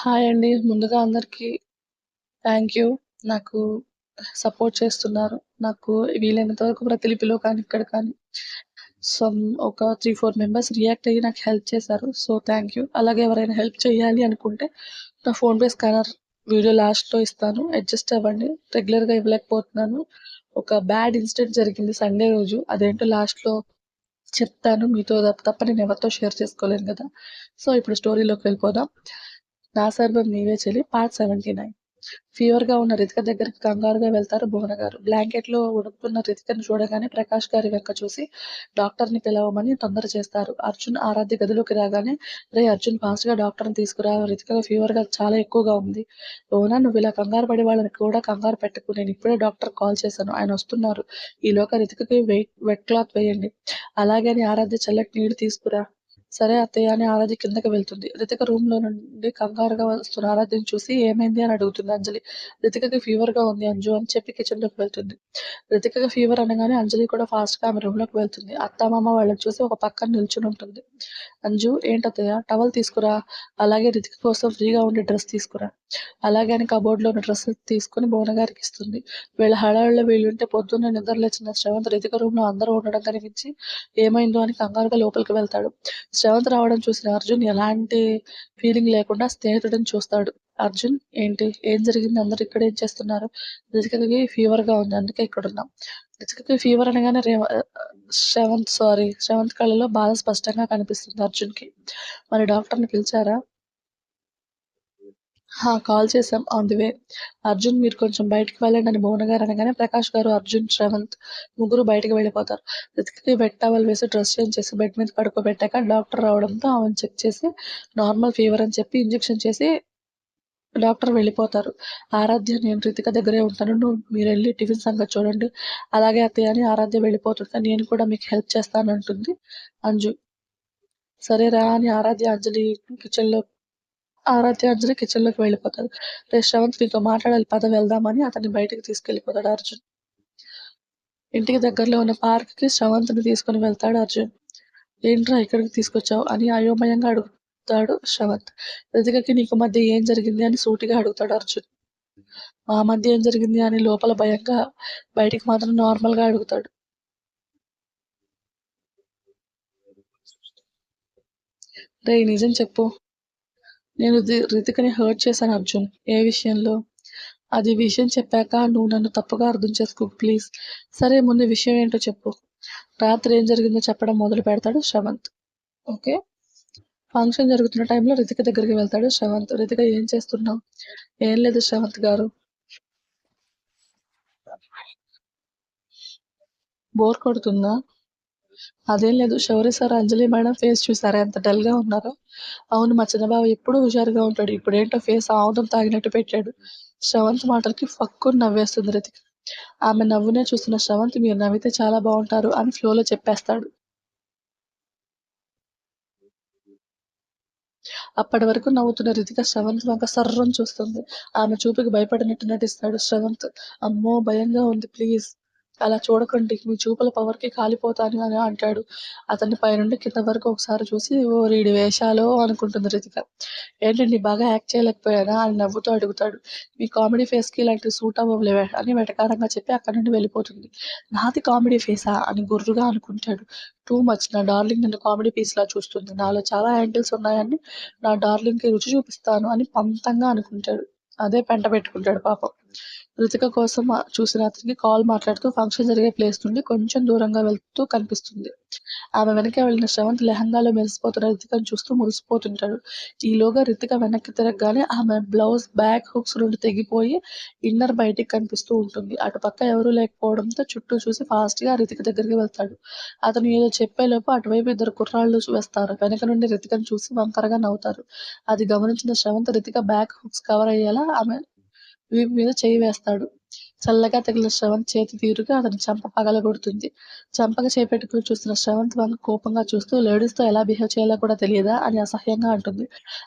Hi అండి. ముందుగా అందరికీ థ్యాంక్ యూ. నాకు సపోర్ట్ చేస్తున్నారు. నాకు వీలైనంత వరకు ప్రతిలిపిలో కానీ, ఇక్కడ కానీ సమ్ ఒక 3, 4 మెంబర్స్ రియాక్ట్ అయ్యి నాకు హెల్ప్ చేశారు. So, thank you. అలాగే ఎవరైనా హెల్ప్ చేయాలి అనుకుంటే నా ఫోన్‌పే స్కానర్ వీడియో లాస్ట్‌లో ఇస్తాను. అడ్జస్ట్ అవ్వండి. రెగ్యులర్‌గా ఇవ్వలేకపోతున్నాను. ఒక బ్యాడ్ ఇన్సిడెంట్ జరిగింది సండే రోజు. అదేంటో లాస్ట్‌లో చెప్తాను. మీతో తప్ప నేను ఎవరితో షేర్ చేసుకోలేను కదా! సో, ఇప్పుడు స్టోరీలోకి వెళ్ళిపోదాం. నా సర్వం నీవే చెలి పార్ట్ సెవెంటీ నైన్ ఫీవర్గా ఉన్న రితిక దగ్గరికి కంగారుగా వెళ్తారు భువన గారు. బ్లాంకెట్లో ఉడుకుతున్న రితికను చూడగానే ప్రకాష్ గారి వెంక చూసి డాక్టర్ని పిలవమని తొందర చేస్తారు. అర్జున్ ఆరాధ్య గదిలోకి రాగానే రే అర్జున్ ఫాస్ట్గా డాక్టర్ని తీసుకురా రితికకు ఫీవర్గా చాలా ఎక్కువగా ఉంది. భువన ఇలా కంగారు పడే వాళ్ళని కూడా కంగారు పెట్టుకు నేను ఇప్పుడే డాక్టర్ కాల్ చేశాను. ఆయన వస్తున్నారు ఈలోగా రితికకి వెయిట్ వెట్ క్లాత్ వేయండి. అలాగే అని ఆరాధ్య చల్లటి నీళ్ళు తీసుకురా. సరే అత్తయ్య అని ఆరాధ్య కిందకి వెళ్తుంది. రితిక రూమ్‌లో నుండి కంగారుగా వస్తున్న ఆరాధ్యను చూసి ఏమైంది అని అడుగుతుంది అంజలి. రితికకి ఫీవర్‌గా ఉంది అంజు అని చెప్పి కిచెన్‌లోకి వెళ్తుంది. రితికకి ఫీవర్ అనగానే అంజలి కూడా ఫాస్ట్‌గా ఆమె రూమ్‌లోకి వెళ్తుంది. అత్త, మామ వాళ్ళని చూసి ఒక పక్కన నిల్చుని ఉంటుంది అంజు ఏంటత్తయ్య టవల్ తీసుకురా. అలాగే రితిక కోసం ఫ్రీగా ఉండే డ్రెస్ తీసుకురా. అలాగే అని కబోర్డ్‌లో ఉన్న డ్రెస్ తీసుకొని భువన గారికి ఇస్తుంది. వీళ్ళ హడావిడిలో వీళ్ళుంటే పొద్దున్నే నిద్ర లేచిన శ్రవంత్ రితిక రూమ్‌లో అందరూ ఉండడం కనిపించి ఏమైందో అని కంగారుగా లోపలికి వెళ్తాడు. శ్రవంత్ రావడం చూసిన అర్జున్ ఎలాంటి ఫీలింగ్ లేకుండా స్నేహితుడిని చూస్తాడు. అర్జున్ ఏంటి? ఏం జరిగింది? అందరూ ఇక్కడ ఏం చేస్తున్నారు? ఫీవర్గా ఉంది. అందుకే ఇక్కడున్నాం. రితికకి ఫీవర్ అనగానే రేవ ఆహ్, శ్రవంత్ సారీ శ్రవంత్ కళ్ళలో బాధ స్పష్టంగా కనిపిస్తుంది అర్జున్కి మరి డాక్టర్‌ని పిలిచారా? హా! కాల్ చేసాం ఆన్ ది వే. అర్జున్ మీరు కొంచెం బయటకు వెళ్ళండి అని భువన గారు అనగానే ప్రకాష్ గారు, అర్జున్, శ్రవంత్ ముగ్గురు బయటకు వెళ్ళిపోతారు. రితికకి బెడ్ టవల్ వేసి డ్రెస్ చేంజ్ చేసి బెడ్ మీద పడుకోబెట్టాక డాక్టర్ రావడంతో ఆమెను చెక్ చేసి నార్మల్ ఫీవర్ అని చెప్పి ఇంజెక్షన్ చేసి డాక్టర్ వెళ్ళిపోతారు. ఆరాధ్య నేను రితిక దగ్గరే ఉంటాను. నువ్వు వెళ్ళి టిఫిన్ సంగతి చూడండి. అలాగే అత్తయ్య అని ఆరాధ్య వెళ్ళిపోతుంది నేను కూడా మీకు హెల్ప్ చేస్తానంటుంది అంజు. సరేరా అని ఆరాధ్య, అంజలి కిచెన్‌లో ఆరాధ్య, అంజలి కిచెన్‌లోకి వెళ్ళిపోతారు. రే శ్రవంత్ నీతో మాట్లాడాలి పద వెళ్దామని అతన్ని బయటికి తీసుకెళ్ళిపోతాడు అర్జున్. ఇంటికి దగ్గరలో ఉన్న పార్క్‌కి శ్రవంత్‌ని తీసుకొని వెళ్తాడు అర్జున్. ఏంట్రా ఇక్కడికి తీసుకొచ్చావు? అని అయోమయంగా అడుగుతాడు శ్రవంత్. రితికకి నీకు మధ్య ఏం జరిగింది అని సూటిగా అడుగుతాడు అర్జున్. మా మధ్య ఏం జరిగింది అని లోపల భయంగా బయటికి మాత్రం నార్మల్‌గా అడుగుతాడు. రే నిజం చెప్పు. నేను రితికని హర్ట్ చేశాను అర్జున్. ఏ విషయంలో? అది విషయం చెప్పాక నువ్వు నన్ను తప్పుగా అర్థం చేసుకో ప్లీజ్. సరే ముందు విషయం ఏంటో చెప్పు. రాత్రి ఏం జరిగిందో చెప్పడం మొదలు పెడతాడు శ్రవంత్. ఓకే. ఫంక్షన్ జరుగుతున్న టైంలో రితిక దగ్గరికి వెళ్తాడు శ్రవంత్. రితిక ఏం చేస్తున్నావు? ఏం లేదు శ్రవంత్ గారు. బోర్ కొడుతుందా? అదేం లేదు. Shourya sir, Anjali madam face చూసారా ఎంత డల్‌గా ఉన్నారో? అవును మా చిన్నబాబు ఎప్పుడూ హుషారుగా ఉంటాడు. ఇప్పుడేంటో ఫేస్ ఆవుదం తాగినట్టు పెట్టాడు. శ్రవంత్ మాటలకి ఫక్కు నవ్వేస్తుంది రితిక. ఆమె నవ్వునే చూస్తున్న శ్రవంత్ మీరు నవ్వితే చాలా బాగుంటారు అని ఫ్లోలో చెప్పేస్తాడు. అప్పటి వరకు నవ్వుతున్న రితిక శ్రవంత్ వంక సర్రం చూస్తుంది. ఆమె చూపుకి భయపడినట్టు నటిస్తాడు శ్రవంత్. అమ్మో భయంగా ఉంది ప్లీజ్. అలా చూడకండి. మీ చూపుల పవర్‌కి కాలిపోతాను అని అంటాడు. అతన్ని పైనుండి కింద వరకు ఒకసారి చూసి ఓ రీడి వేషాలు అనుకుంటుంది రితిక. ఏంటండి బాగా యాక్ట్ చేయలేకపోయానా? అని నవ్వుతూ అడుగుతాడు. మీ కామెడీ ఫేస్‌కి ఇలాంటివి సూట్ అవ్వలే అని వెటకారంగా చెప్పి అక్కడి నుండి వెళ్ళిపోతుంది. నాది కామెడీ ఫేసా? అని గుర్రుగా అనుకుంటాడు. టూ మచ్ నా డార్లింగ్ నన్ను కామెడీ పీస్‌లా చూస్తుంది. నాలో చాలా యాంగిల్స్ ఉన్నాయని నా డార్లింగ్‌కి రుచి చూపిస్తాను అని పంతంగా అనుకుంటాడు. అదే పెంట పెట్టుకుంటాడు పాపం. రితిక కోసం చూసిన అతనికి కాల్ మాట్లాడుతూ ఫంక్షన్ జరిగే ప్లేస్ నుండి కొంచెం దూరంగా వెళ్తూ కనిపిస్తుంది. ఆమె వెనకే వెళ్ళిన శ్రవంత్ లెహంగాలో మెరిసిపోతున్న రితికను చూస్తూ మురిసిపోతుంటాడు. ఈలోగా రితిక వెనక్కి తిరగగానే ఆమె బ్లౌజ్ బ్యాక్ హుక్స్ నుండి తెగిపోయి ఇన్నర్ బయటికి కనిపిస్తూ ఉంటుంది. అటు పక్క ఎవరూ లేకపోవడంతో చుట్టూ చూసి ఫాస్ట్‌గా రితిక దగ్గరికి వెళ్తాడు. అతను ఏదో చెప్పేలోపు అటువైపు ఇద్దరు కుర్రాళ్ళు వస్తారు. వెనక నుండి రితికను చూసి వంకరగా నవ్వుతారు. అది గమనించిన Sravanth Ritika back hooks cover అయ్యేలా ఆమె వీపు మీద చెయ్యి వేస్తాడు. చల్లగా తగిలిన శ్రవంత్ చేతి తీరుగా అతని చంప పగలగొడుతుంది. చెంపక చేపెట్టుకుని చూస్తున్న శ్రవంత్ వంక కోపంగా చూస్తూ లేడీస్‌తో ఎలా బిహేవ్ చేయాలో కూడా తెలియదా? అని అసహ్యంగా అంటుంది.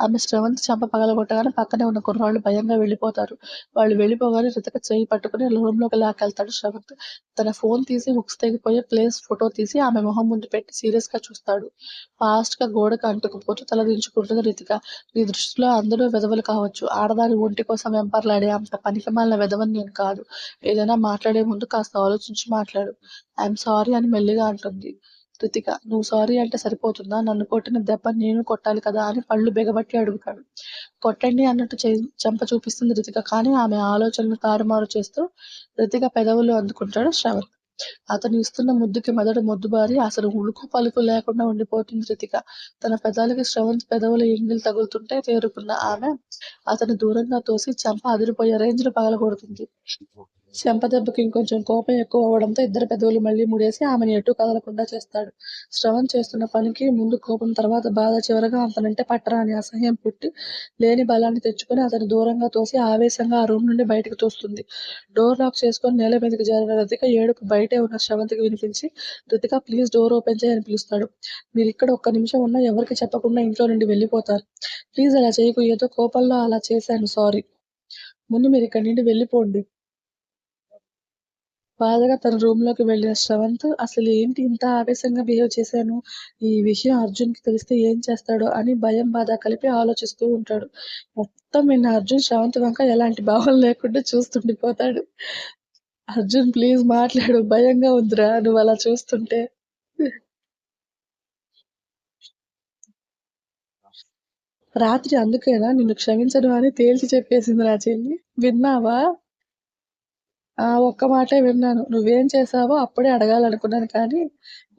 ఆమె శ్రవంత్ చంప పగలగొట్టగానే పక్కనే ఉన్న కుర్రాళ్ళు భయంగా వెళ్ళిపోతారు. వాళ్ళు వెళ్ళిపోగానే రితక చేయి పట్టుకుని రూమ్‌లోకి లాక్కెళ్తాడు శ్రవంత్. తన ఫోన్ తీసి హుక్స్ తెగిపోయే ప్లేస్ ఫోటో తీసి ఆమె మొహం ముందు పెట్టి సీరియస్గా చూస్తాడు. ఫాస్ట్గా గోడకు అంటుకుపోతూ తలదించుకుంటుంది రితిక. నీ దృష్టిలో అందరూ వెధవలు కావచ్చు. ఆడదాని ఒంటి కోసం వెంపర్లాడే అంత పనికిమాలిన వెధవని నేను కాదు. ఏదైనా మాట్లాడే ముందు కాస్త ఆలోచించి మాట్లాడు. ఐఎమ్ సారీ అని మెల్లిగా అంటుంది. రితిక నువ్వు సారీ అంటే సరిపోతుందా? నన్ను కొట్టిన దెబ్బ నేను కొట్టాలి కదా అని పళ్ళు బిగబట్టి అడుగుతాడు. కొట్టండి అన్నట్టు చెంప చూపిస్తుంది రితిక. కానీ ఆమె ఆలోచనలు తారుమారు చేస్తూ రితిక పెదవులు అందుకుంటాడు శ్రవణ్ అతను ఇస్తున్న ముద్దుకి మెదడు మొద్దుబారి అసలు ఉలుకు పలుకు లేకుండా ఉండిపోతుంది రితిక. తన పెదాలకి శ్రవంత్ పెదవుల ఎంగిల్ తగులుతుంటే తేరుకున్న ఆమె అతను దూరంగా తోసి చెంప అదిరిపోయే రేంజ్‌లో పగలగొడుతుంది. చెంప దెబ్బకి ఇంకొంచెం కోపం ఎక్కువ అవడంతో ఇద్దరు పెదవులు మళ్ళీ ముడేసి ఆమెను ఎటూ కదలకుండా చేస్తాడు. శ్రవణ్ చేస్తున్న పనికి ముందు కోపం తర్వాత బాధ చివరగా అతనంటే పట్టరాని అసహ్యం పుట్టి లేని బలాన్ని తెచ్చుకొని అతను దూరంగా తోసి ఆవేశంగా ఆ రూమ్ నుండి బయటకు తోస్తుంది. డోర్ లాక్ చేసుకొని నేల మీదకి జరిగిన రతిక ఏడుపు బయట ఉన్న శ్రవంతికి వినిపించి రితిక ప్లీజ్ డోర్ ఓపెన్ చేయని పిలుస్తాడు మీరు ఇక్కడ ఒక్క నిమిషం ఉన్నా ఎవరికి చెప్పకుండా ఇంట్లో నుండి వెళ్ళిపోతారు. ప్లీజ్ అలా చేయకు ఏదో కోపంలో అలా చేశాను సారీ. ముందు మీరు ఇక్కడి నుండి వెళ్ళిపోండి. బాధగా తన రూమ్‌లోకి వెళ్ళిన శ్రవంత్ అసలు ఏంటి ఇంత ఆవేశంగా బిహేవ్ చేశాను? ఈ విషయం అర్జున్‌కి తెలిస్తే ఏం చేస్తాడో అని భయం, బాధ కలిపి ఆలోచిస్తూ ఉంటాడు. మొత్తం నిన్న అర్జున్ శ్రవంత్ వంక ఎలాంటి భావం లేకుండా చూస్తుండిపోతాడు. అర్జున్ ప్లీజ్ మాట్లాడు భయంగా ఉందిరా నువ్వు అలా చూస్తుంటే. రాత్రి అందుకేనా నిన్ను క్షమించను అని తేల్చి చెప్పేసింది నా చెల్లి. విన్నావా? ఆ! ఒక్క మాటే విన్నాను. నువ్వేం చేశావో అప్పుడే అడగాలనుకున్నాను కానీ,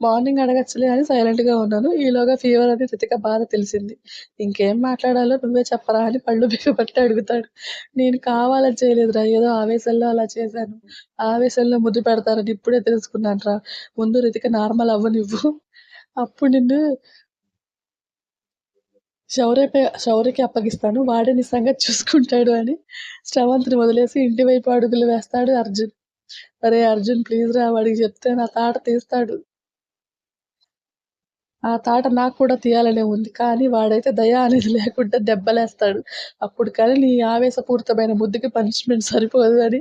మార్నింగ్ అడగచ్చులే అని సైలెంట్‌గా ఉన్నాను. ఈలోగా ఫీవర్ అని రితిక బాధ తెలిసింది. ఇంకేం మాట్లాడాలో నువ్వే చెప్పరా అని పళ్ళు బిగబట్టి అడుగుతాడు. నేను కావాలని చేయలేదురా ఏదో ఆవేశంలో అలా చేశాను. ఆవేశంలో ముద్దు పెడతారని ఇప్పుడే తెలుసుకున్నానురా. ముందు రితిక నార్మల్ అవ్వనివ్వు. అప్పుడు నిన్ను శౌర్యపై శౌర్యకి అప్పగిస్తాను. వాడే నీ సంగతి చూసుకుంటాడు అని శ్రవంత్‌ని వదిలేసి ఇంటి వైపు అడుగులు వేస్తాడు అర్జున్. అరే అర్జున్ ప్లీజ్ రా వాడికి చెప్తే నా తాట తీస్తాడు. ఆ తాట నాకు కూడా తీయాలనే ఉంది. కానీ వాడైతే దయా అనేది లేకుండా దెబ్బలేస్తాడు. అప్పుడు కానీ నీ ఆవేశపూరితమైన ముద్దుకి పనిష్మెంట్ సరిపోదు అని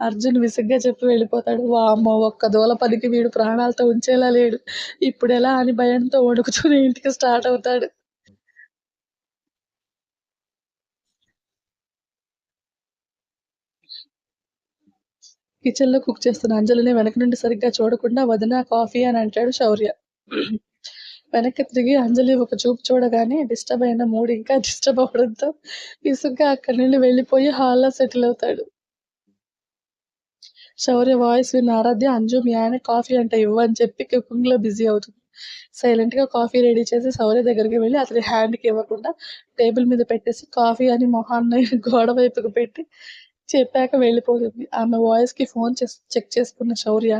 అర్జున్ విసుగ్గా చెప్పి వెళ్ళిపోతాడు. వామ్మో! ఒక్క దూల పనికి వీడు ప్రాణాలతో ఉంచేలా లేడు. ఇప్పుడు ఎలా అని భయంతో వణుకుతూనే ఇంటికి స్టార్ట్ అవుతాడు. కిచెన్‌లో కుక్ చేస్తున్న అంజలిని వెనక నుండి సరిగ్గా చూడకుండా వదినా కాఫీ అని అంటాడు శౌర్య. వెనక్కి తిరిగి అంజలి ఒక చూపు చూడగానే డిస్టర్బ్ అయిన మూడ్ ఇంకా డిస్టర్బ్ అవ్వడంతో విసుగ్గా అక్కడి నుండి వెళ్ళిపోయి హాల్‌లో సెటిల్ అవుతాడు. శౌర్య వాయిస్ విన్న ఆరాధ్య అంజు మీ ఆయన కాఫీ అంట ఇవ్వు అని చెప్పి కుకింగ్‌లో బిజీ అవుతుంది. సైలెంట్గా కాఫీ రెడీ చేసి శౌర్య దగ్గరికి వెళ్ళి అతని హ్యాండ్‌కి ఇవ్వకుండా టేబుల్ మీద పెట్టేసి కాఫీ అని మొహాన్ని గోడ వైపుకు పెట్టి చెప్పాక వెళ్ళిపోతుంది. ఆమె వాయిస్‌కి ఫోన్ చేసి చెక్ చేసుకున్న శౌర్య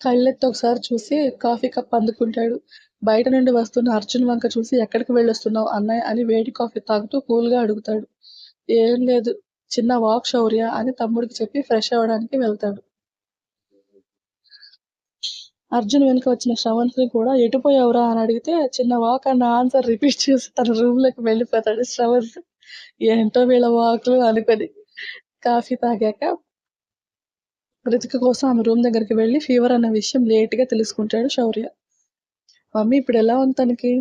కళ్ళెత్తి ఒకసారి చూసి కాఫీ కప్ అందుకుంటాడు. బయట నుండి వస్తున్న అర్జున్ వంక చూసి ఎక్కడికి వెళ్ళొస్తున్నావు అన్నయ్య అని వేడి కాఫీ తాగుతూ కూల్‌గా అడుగుతాడు. ఏం లేదు చిన్న వాక్ శౌర్య అని తమ్ముడికి చెప్పి ఫ్రెష్ అవ్వడానికి వెళ్తాడు. అర్జున్ వెనుక వచ్చిన శ్రవంత్‌ని కూడా ఎటుపోయావురా అని అడిగితే చిన్న వాక్ అన్న ఆన్సర్ రిపీట్ చేసి తన రూమ్‌లోకి వెళ్ళిపోతాడు శ్రవంత్. ఏంటో వీళ్ళ వాకులు అనుకొని. కాఫీ తాగాక రితిక కోసం ఆమె రూమ్ దగ్గరికి వెళ్ళి ఫీవర్ అన్న విషయం లేట్‌గా తెలుసుకుంటాడు శౌర్య. మమ్మీ ఇప్పుడు ఎలా ఉంది తనకి?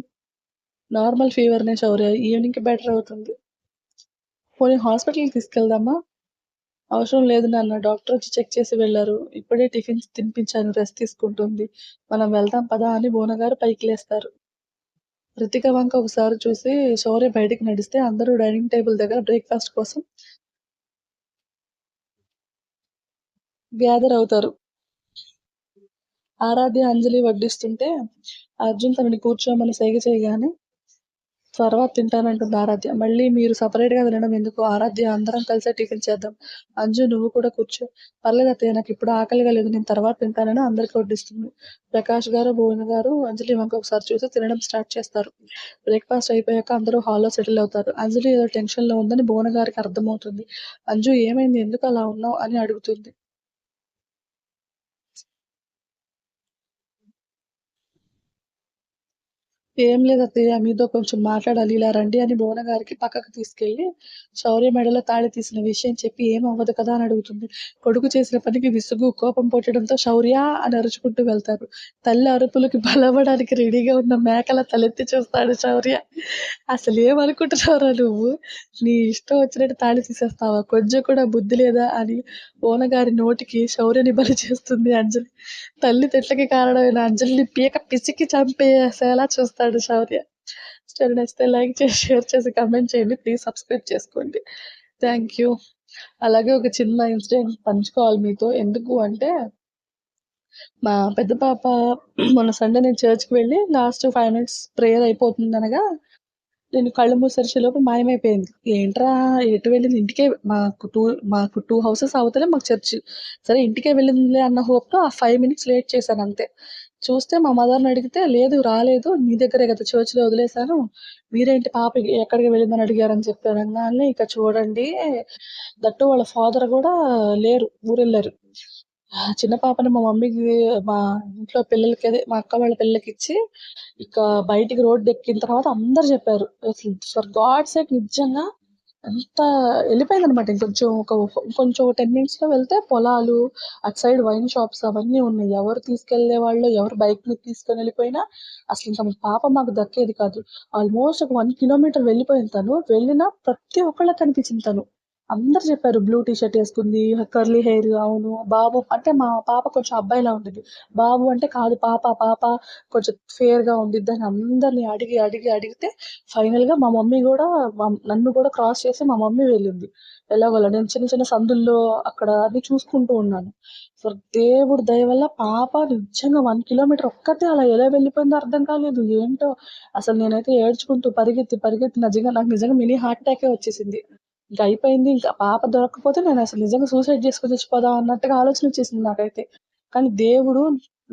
నార్మల్ ఫీవర్‌నే శౌర్య. ఈవినింగ్‌కి బెటర్ అవుతుంది. పోనీ హాస్పిటల్‌కి తీసుకెళ్దామా? అవసరం లేదు నాన్న డాక్టర్ వచ్చి చెక్ చేసి వెళ్ళారు ఇప్పుడే టిఫిన్స్ తినిపించాను రెస్ట్ తీసుకుంటుంది. మనం వెళ్దాం పదా అని బోనగారు పైకి లేస్తారు. రితిక వంక ఒకసారి చూసి శౌర్య బయటికి నడిస్తే అందరూ డైనింగ్ టేబుల్ దగ్గర బ్రేక్‌ఫాస్ట్ కోసం గ్యాదర్ అవుతారు. ఆరాధ్య, అంజలి వడ్డిస్తుంటే అర్జున్ తనని కూర్చోమని సైగ చేయగానే తర్వాత తింటానంటుంది ఆరాధ్య. మళ్ళీ మీరు సపరేట్గా తినడం ఎందుకు? ఆరాధ్య అందరం కలిసే టిఫిన్ చేద్దాం. అంజు నువ్వు కూడా కూర్చో. పర్లేదు అత్తయ్య నాకిప్పుడు ఆకలిగా లేదు. నేను తర్వాత తింటానని అందరికి వడ్డిస్తుంది. ప్రకాష్ గారు, భువన గారు అంజలి వంక ఒకసారి చూసి తినడం స్టార్ట్ చేస్తారు. బ్రేక్‌ఫాస్ట్ అయిపోయాక అందరూ హాల్‌లో సెటిల్ అవుతారు. అంజలి ఏదో టెన్షన్‌లో ఉందని భువన గారికి అర్థమవుతుంది. అంజు ఏమైంది? ఎందుకు అలా ఉన్నావు? అని అడుగుతుంది. ఏం లేదు అత్తయ్య మీతో కొంచెం మాట్లాడాలి ఇలా రండి అని భువన గారికి పక్కకు తీసుకెళ్ళి శౌర్య మెడలో తాళి తీసిన విషయం చెప్పి ఏం అవ్వదు కదా అని అడుగుతుంది. కొడుకు చేసిన పనికి విసుగు కోపం పుట్టడంతో శౌర్య అని అరుచుకుంటూ వెళ్తారు. తల్లి అరుపులకి బలవడానికి రెడీగా ఉన్న మేకల తలెత్తి చూస్తాడు శౌర్య. అసలు ఏమనుకుంటున్నావురా నువ్వు? నీ ఇష్టం వచ్చినట్టు తాళి తీసేస్తావా? కొంచెం కూడా బుద్ధి లేదా అని భువన గారి నోటికి శౌర్యని బలి చేస్తుంది అంజలి. తల్లి తిట్లకి కారణమైన అంజలిని పీక పిసికి చంపేసేలా చూస్తాడు శౌర్య. స్టోరీ నచ్చితే లైక్ చేసి షేర్ చేసి కమెంట్ చేయండి. ప్లీజ్ సబ్స్క్రైబ్ చేసుకోండి. థ్యాంక్ యూ అలాగే ఒక చిన్న ఇన్సిడెంట్ పంచుకోవాలి మీతో. ఎందుకు అంటే మా పెద్ద పాప మొన్న సండే నేను చర్చ్కి వెళ్ళి లాస్ట్ ఫైవ్ మినిట్స్ ప్రేయర్ అయిపోతుంది అనగా నేను కళ్ళు మూసరిచేలోపు మాయమైపోయింది. ఏంట్రా ఎటు వెళ్ళింది? ఇంటికే మాకు టూ మాకు టూ హౌసెస్ అవుతలే మాకు చర్చ్ సరే ఇంటికే వెళ్ళిందిలే అన్న హోప్తో ఆ ఫైవ్ మినిట్స్ లేట్ చేశాను అంతే. చూస్తే మా మదర్ని అడిగితే లేదు రాలేదు నీ దగ్గరే కదా చర్చ్లో వదిలేశాను. మీరేంటి పాప ఎక్కడికి వెళ్ళిందని అడిగారని చెప్పారు. అనగానే ఇక చూడండి దట్టు వాళ్ళ ఫాదర్ కూడా లేరు ఊరెళ్ళారు. చిన్న పాపని మా మమ్మీకి మా ఇంట్లో పిల్లలకి అదే మా అక్క వాళ్ళ పిల్లలకి ఇచ్చి ఇక బయటికి రోడ్డు ఎక్కిన తర్వాత అందరు చెప్పారు. ఫర్ గాడ్ సేక్ నిజంగా అంత వెళ్ళిపోయిందనమాట ఇంకొంచెం ఒక కొంచెం టెన్ మినిట్స్లో వెళ్తే పొలాలు అటు సైడ్ వైన్ షాప్స్ అవన్నీ ఉన్నాయి. ఎవరు తీసుకెళ్ళే వాళ్ళు ఎవరు బైక్ మీద తీసుకొని వెళ్ళిపోయినా అసలు ఇంకా పాప మాకు దక్కేది కాదు. ఆల్మోస్ట్ ఒక వన్ కిలోమీటర్ వెళ్ళిపోయింది తను. వెళ్ళినా ప్రతి ఒక్కళ్ళకి కనిపించింది తను. అందరు చెప్పారు బ్లూ టీ షర్ట్ వేసుకుంది కర్లీ హెయిర్ అవును బాబు అంటే మా పాప కొంచెం అబ్బాయిలా ఉంటుంది బాబు అంటే కాదు పాప పాప కొంచెం ఫేర్గా ఉండిద్ది అని అందరిని అడిగి అడిగి అడిగితే ఫైనల్గా మా మమ్మీ కూడా నన్ను కూడా క్రాస్ చేసి మా మమ్మీ వెళ్ళింది. ఎలాగోలా నేను చిన్న చిన్న సందుల్లో అక్కడ అన్ని చూసుకుంటూ ఉన్నాను. సో దేవుడు దయ వల్ల పాప నిజంగా వన్ కిలోమీటర్ ఒక్కతే అలా ఎలా వెళ్ళిపోయిందో అర్థం కాలేదు. ఏంటో అసలు నేనైతే ఏడ్చుకుంటూ పరిగెత్తి పరిగెత్తి నిజంగా నాకు నిజంగా మినీ హార్ట్ అటాకే వచ్చేసింది. ఇంకా అయిపోయింది ఇంకా పాప దొరకకపోతే నేను అసలు నిజంగా సూసైడ్ చేసుకొని చచ్చిపోదాం అన్నట్టుగా ఆలోచన వచ్చేసింది నాకైతే. కానీ దేవుడు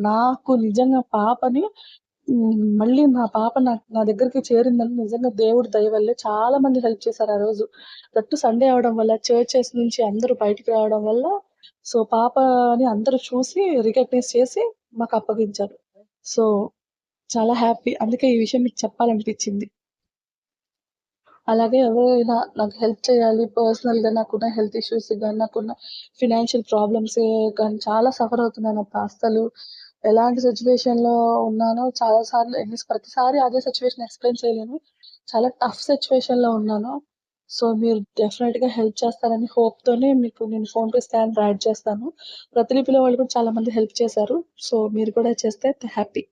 నాకు నిజంగా పాపని మళ్ళీ నా పాప నా నా దగ్గరికి చేరిందని నిజంగా దేవుడు దయ వల్లే చాలా మంది హెల్ప్ చేశారు ఆ రోజు. దట్టు సండే అవడం వల్ల చర్చెస్ నుంచి అందరూ బయటికి రావడం వల్ల సో పాపని అందరూ చూసి రికగ్నైజ్ చేసి మాకు అప్పగించారు. సో చాలా హ్యాపీ అందుకే ఈ విషయం మీకు చెప్పాలనిపించింది. అలాగే ఎవరైనా నాకు హెల్ప్ చేయాలి పర్సనల్‌గా నాకున్న హెల్త్ ఇష్యూస్ కానీ నాకున్న ఫినాన్షియల్ ప్రాబ్లమ్స్ కానీ చాలా సఫర్ అవుతున్నాను అబ్బా! అస్సలు ఎలాంటి సిచ్యువేషన్లో ఉన్నానో చాలా సార్లు ఎన్ని ప్రతిసారి అదే సిచ్యువేషన్ ఎక్స్‌ప్లెయిన్ చేయలేను. చాలా టఫ్ సిచ్యువేషన్లో ఉన్నాను. సో, మీరు డెఫినెట్‌గా హెల్ప్ చేస్తారని హోప్‌తోనే మీకు నేను ఫోన్‌పే స్కాన్ యాడ్ చేస్తాను. ప్రతిలిపిలో వాళ్ళు కూడా చాలా మంది హెల్ప్ చేశారు. సో, మీరు కూడా చేస్తే హ్యాపీ.